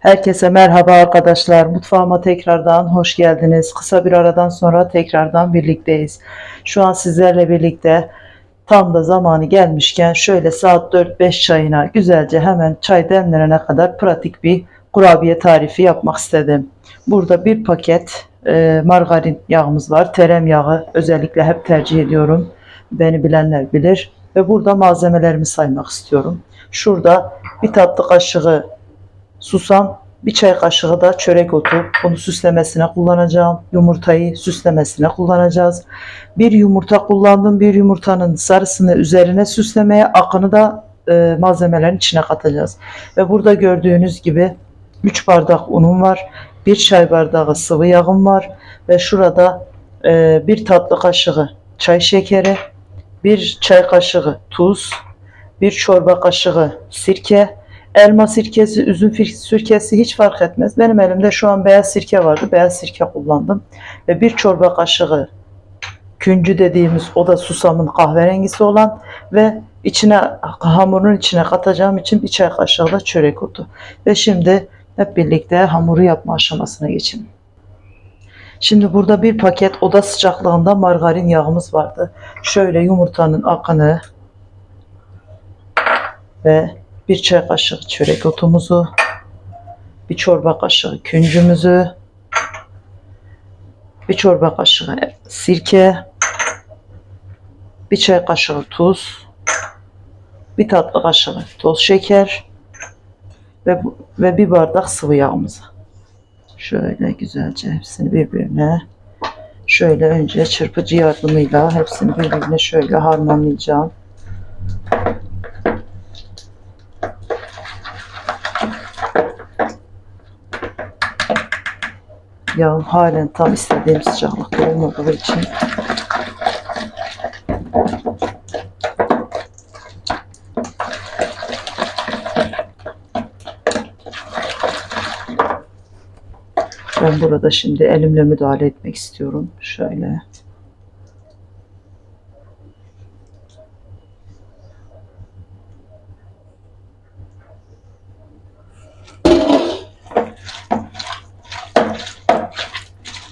Herkese merhaba arkadaşlar. Mutfağıma tekrardan hoş geldiniz. Kısa bir aradan sonra tekrardan birlikteyiz. Şu an sizlerle birlikte tam da zamanı gelmişken şöyle saat 4-5 çayına güzelce hemen çay demlenene kadar pratik bir kurabiye tarifi yapmak istedim. Burada bir paket e, margarin yağımız var. Terem yağı özellikle hep tercih ediyorum. Beni bilenler bilir. Ve burada malzemelerimi saymak istiyorum. Şurada bir tatlı kaşığı susam, bir çay kaşığı da çörek otu. Bunu süslemesine kullanacağım. Yumurtayı süslemesine kullanacağız. Bir yumurta kullandım. Bir yumurtanın sarısını üzerine süslemeye, akını da e, malzemelerin içine katacağız. Ve burada gördüğünüz gibi 3 bardak unum var. 1 çay bardağı sıvı yağım var. Ve şurada e, bir tatlı kaşığı çay şekeri, bir çay kaşığı tuz, bir çorba kaşığı sirke, elma sirkesi, üzüm sirkesi hiç fark etmez. Benim elimde şu an beyaz sirke vardı. Beyaz sirke kullandım. Ve bir çorba kaşığı küncü dediğimiz o da susamın kahverengisi olan ve içine hamurun içine katacağım için bir çay kaşığı da çörek otu. Ve şimdi hep birlikte hamuru yapma aşamasına geçelim. Şimdi burada bir paket oda sıcaklığında margarin yağımız vardı. Şöyle yumurtanın akını ve bir çay kaşığı çörek otumuzu, bir çorba kaşığı küncümüzü, bir çorba kaşığı sirke, bir çay kaşığı tuz, bir tatlı kaşığı toz şeker ve, ve bir bardak sıvı yağımızı. Şöyle güzelce hepsini birbirine şöyle önce çırpıcı yardımıyla hepsini birbirine şöyle harmanlayacağım. Yağım halen tam istediğim sıcaklıkta olmadığı için ben burada şimdi elimle müdahale etmek istiyorum. Şöyle.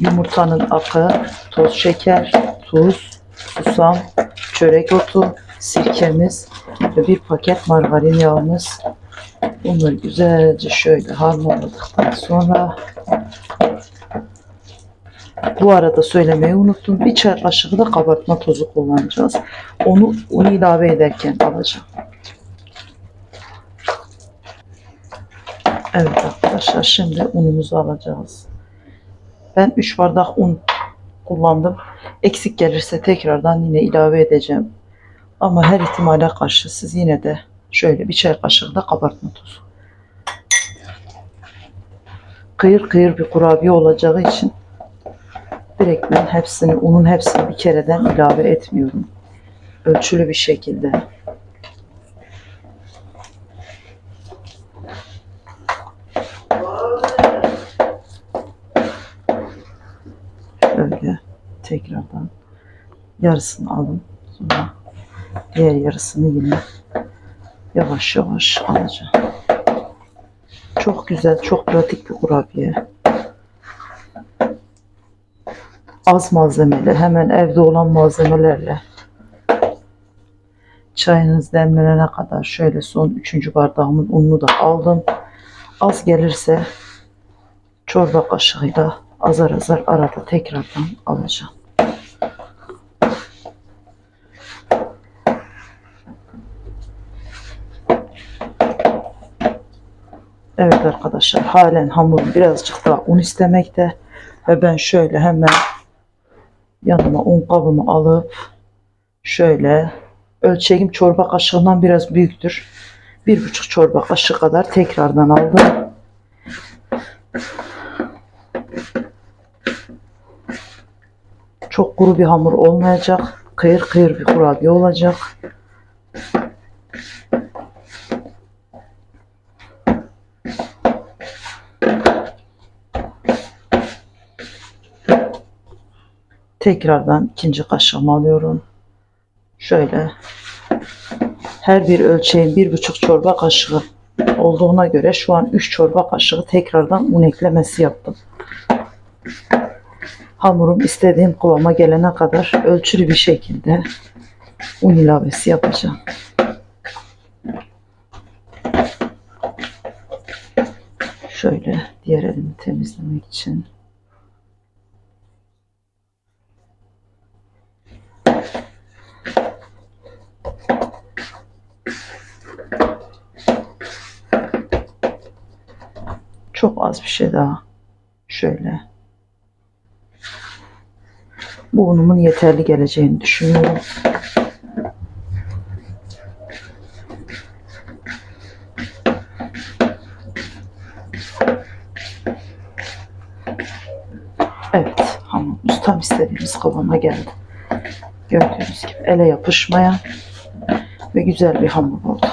Yumurtanın akı, toz şeker, tuz, susam, çörek otu, sirkemiz ve bir paket margarin yağımız. Bunları güzelce şöyle harmanladıktan sonra bu arada söylemeyi unuttum. Bir çay kaşığı da kabartma tozu kullanacağız. Onu unu ilave ederken alacağım. Evet arkadaşlar şimdi unumuzu alacağız. Ben 3 bardak un kullandım. Eksik gelirse tekrardan yine ilave edeceğim. Ama her ihtimale karşı siz yine de şöyle bir çay kaşığı da kabartma tozu. Kıyır kıyır bir kurabiye olacağı için direkt ben hepsini, unun hepsini bir kereden ilave etmiyorum. Ölçülü bir şekilde. Şöyle tekrardan yarısını alın. Sonra diğer yarısını yine yavaş yavaş alacağım. Çok güzel, çok pratik bir kurabiye. Az malzemeli, hemen evde olan malzemelerle çayınız demlenene kadar şöyle son üçüncü bardağımın ununu da aldım. Az gelirse çorba kaşığıyla azar azar arada tekrardan alacağım. Evet arkadaşlar halen hamur birazcık daha un istemekte ve ben şöyle hemen yanıma un kabımı alıp şöyle ölçeğim çorba kaşığından biraz büyüktür. Bir buçuk çorba kaşığı kadar tekrardan aldım. Çok kuru bir hamur olmayacak. Kıyır kıyır bir kurabiye olacak. Tekrardan ikinci kaşığımı alıyorum. Şöyle her bir ölçeğin bir buçuk çorba kaşığı olduğuna göre şu an 3 çorba kaşığı tekrardan un eklemesi yaptım. Hamurum istediğim kıvama gelene kadar ölçülü bir şekilde un ilavesi yapacağım. Şöyle diğer elimi temizlemek için. Çok az bir şey daha. Şöyle. Bu unumun yeterli geleceğini düşünüyorum. Evet, hamurumuz tam istediğimiz kıvama geldi. Gördüğünüz gibi ele yapışmayan ve güzel bir hamur oldu.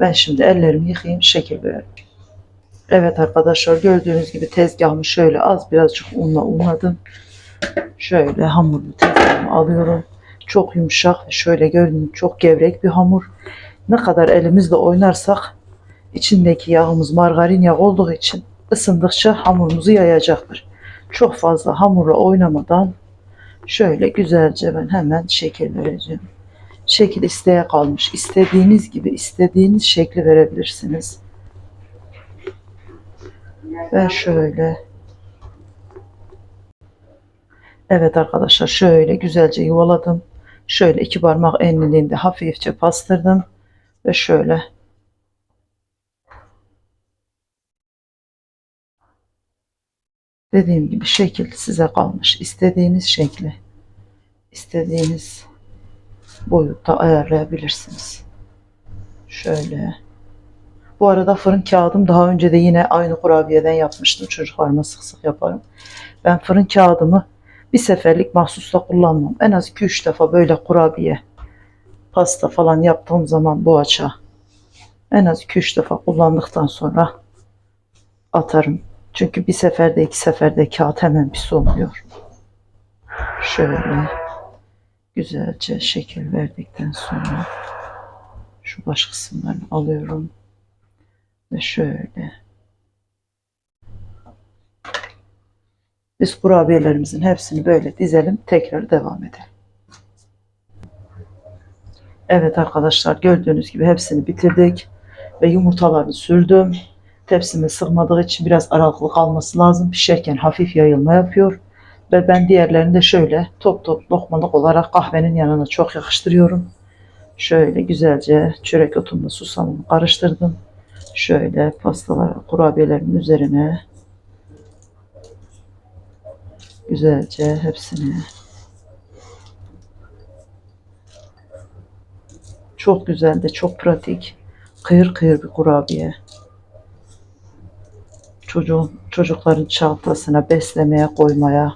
Ben şimdi ellerimi yıkayayım, şekil verelim. Evet arkadaşlar gördüğünüz gibi tezgahımı şöyle az birazcık unla unladım. Şöyle hamurlu tezgahımı alıyorum. Çok yumuşak şöyle gördüğünüz çok gevrek bir hamur. Ne kadar elimizle oynarsak içindeki yağımız margarin yağı olduğu için ısındıkça hamurumuzu yayacaktır. Çok fazla hamurla oynamadan şöyle güzelce ben hemen şekil vereceğim. Şekil isteğe kalmış. İstediğiniz gibi istediğiniz şekli verebilirsiniz. Ben şöyle Evet arkadaşlar şöyle güzelce yuvaladım. Şöyle iki parmak enliliğinde hafifçe pastırdım. Ve şöyle dediğim gibi şekil size kalmış. İstediğiniz şekli istediğiniz boyutta ayarlayabilirsiniz. Şöyle. Bu arada fırın kağıdım daha önce de yine aynı kurabiyeden yapmıştım. Çocuklarıma sık sık yaparım. Ben fırın kağıdımı bir seferlik mahsusta kullanmam. En az 2-3 defa böyle kurabiye, pasta falan yaptığım zaman bu açığa en az 2-3 defa kullandıktan sonra atarım. Çünkü bir seferde iki seferde kağıt hemen pis olmuyor. Şöyle güzelce şekil verdikten sonra şu baş kısımlarını alıyorum ve şöyle biz kurabiyelerimizin hepsini böyle dizelim tekrar devam edelim. Evet arkadaşlar gördüğünüz gibi hepsini bitirdik ve yumurtalarını sürdüm. Tepsime sığmadığı için biraz aralıklı kalması lazım. Pişerken hafif yayılma yapıyor. Ve ben diğerlerini de şöyle top top lokmalık olarak kahvenin yanına çok yakıştırıyorum. Şöyle güzelce çörek otumla susamımı karıştırdım. Şöyle pastalar, kurabiyelerimin üzerine güzelce hepsini çok güzel de çok pratik kıyır kıyır bir kurabiye çocuğun çocukların çantasına beslemeye koymaya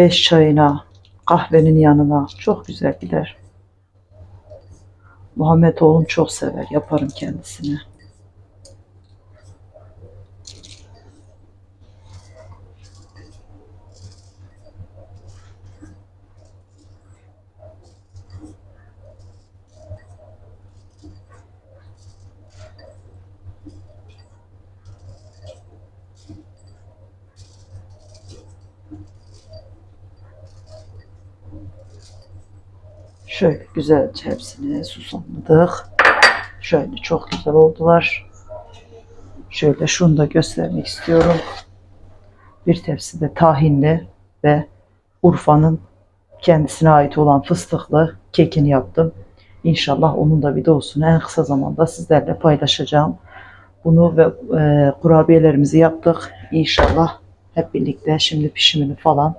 beş çayına kahvenin yanına çok güzel gider. Muhammed oğlum çok sever. Yaparım kendisine. Şöyle güzelce hepsini susamladık. Şöyle çok güzel oldular. Şöyle şunu da göstermek istiyorum. Bir tepside tahinli ve Urfa'nın kendisine ait olan fıstıklı kekini yaptım. İnşallah onun da videosunu en kısa zamanda sizlerle paylaşacağım. Bunu ve e, kurabiyelerimizi yaptık. İnşallah hep birlikte şimdi pişimini falan.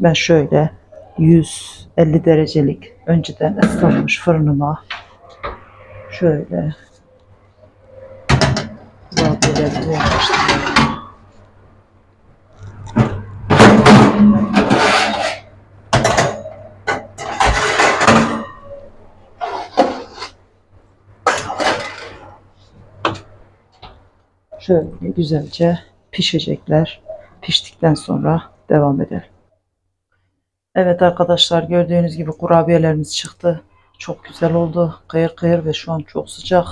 Ben şöyle 150 derecelik önceden ısıtılmış fırınıma şöyle kurabiyelerimi yerleştiriyorum. Şöyle güzelce pişecekler. Piştikten sonra devam edelim. Evet arkadaşlar gördüğünüz gibi kurabiyelerimiz çıktı. Çok güzel oldu. Kıyır kıyır ve şu an çok sıcak.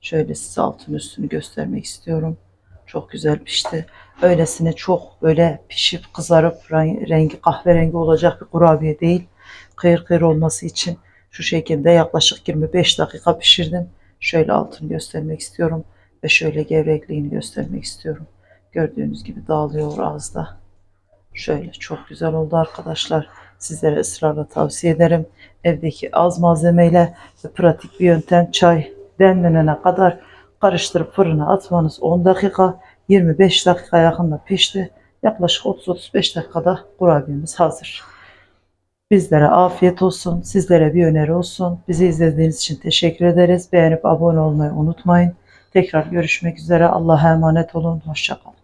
Şöyle size altın üstünü göstermek istiyorum. Çok güzel pişti. Öylesine çok böyle pişip kızarıp ren- rengi kahverengi olacak bir kurabiye değil. Kıyır kıyır olması için şu şekilde yaklaşık 25 dakika pişirdim. Şöyle altını göstermek istiyorum ve şöyle gevrekliğini göstermek istiyorum. Gördüğünüz gibi dağılıyor ağızda. Şöyle çok güzel oldu arkadaşlar. Sizlere ısrarla tavsiye ederim. Evdeki az malzemeyle ve pratik bir yöntem çay demlenene kadar karıştırıp fırına atmanız 10 dakika 25 dakika yakında pişti. Yaklaşık 30-35 dakikada kurabiyemiz hazır. Bizlere afiyet olsun. Sizlere bir öneri olsun. Bizi izlediğiniz için teşekkür ederiz. Beğenip abone olmayı unutmayın. Tekrar görüşmek üzere. Allah'a emanet olun. Hoşçakalın.